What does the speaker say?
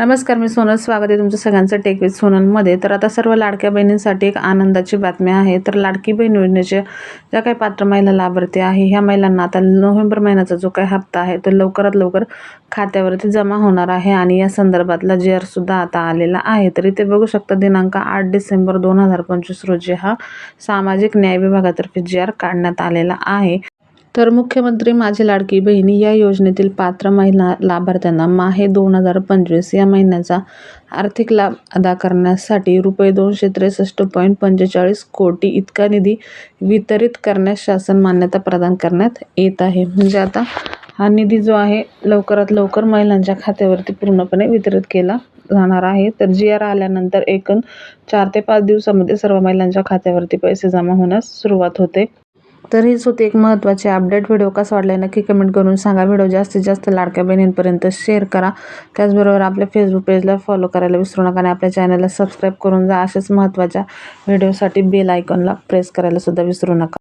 नमस्कार मी सोनल. स्वागत आहे तुमचं सगळ्यांचं टेक विथ सोनलमध्ये तर आता सर्व लाडक्या बहिणींसाठी एक आनंदाची बातमी आहे. तर लाडकी बहीण योजनेच्या ज्या काही पात्र महिला लाभार्थी आहे ह्या महिलांना आता नोव्हेंबर महिन्याचा जो काही हप्ता आहे तो लवकरात लवकर खात्यावरती जमा होणार आहे आणि या संदर्भातला जी आरसुद्धा आता आलेला आहे. तर इथे बघू शकता दिनांक आठ डिसेंबर दोन हजार पंचवीस रोजी हा सामाजिक न्याय विभागातर्फे जी आर काढण्यात आलेला आहे. तर मुख्यमंत्री माझी लाडकी बहिणी या योजनेतील पात्र महिला लाभार्थ्यांना माहे दोन हजार पंचवीस या महिन्याचा आर्थिक लाभ अदा करण्यासाठी रुपये दोनशे त्रेसष्ट पॉईंट पंचेचाळीस कोटी इतका निधी वितरित करण्यास शासन मान्यता प्रदान करण्यात येत आहे. म्हणजे आता हा निधी जो आहे लवकरात लवकर महिलांच्या खात्यावरती पूर्णपणे वितरित केला जाणार आहे. तर जी आर आल्यानंतर एकूण चार ते पाच दिवसामध्ये सर्व महिलांच्या खात्यावरती पैसे जमा होण्यास सुरुवात होते. तर हीच होती एक महत्त्वाची अपडेट व्हिडिओ कसा वाटला आहे नक्की कमेंट करून सांगा. व्हिडिओ जास्तीत जास्त लाडक्या बहिणींपर्यंत शेअर करा. त्याचबरोबर आपल्या फेसबुक पेजला फॉलो करायला विसरू नका आणि आपल्या चॅनलला सबस्क्राईब करून जा. अशाच महत्त्वाच्या व्हिडिओसाठी बेल आयकॉनला प्रेस करायला सुद्धा विसरू नका.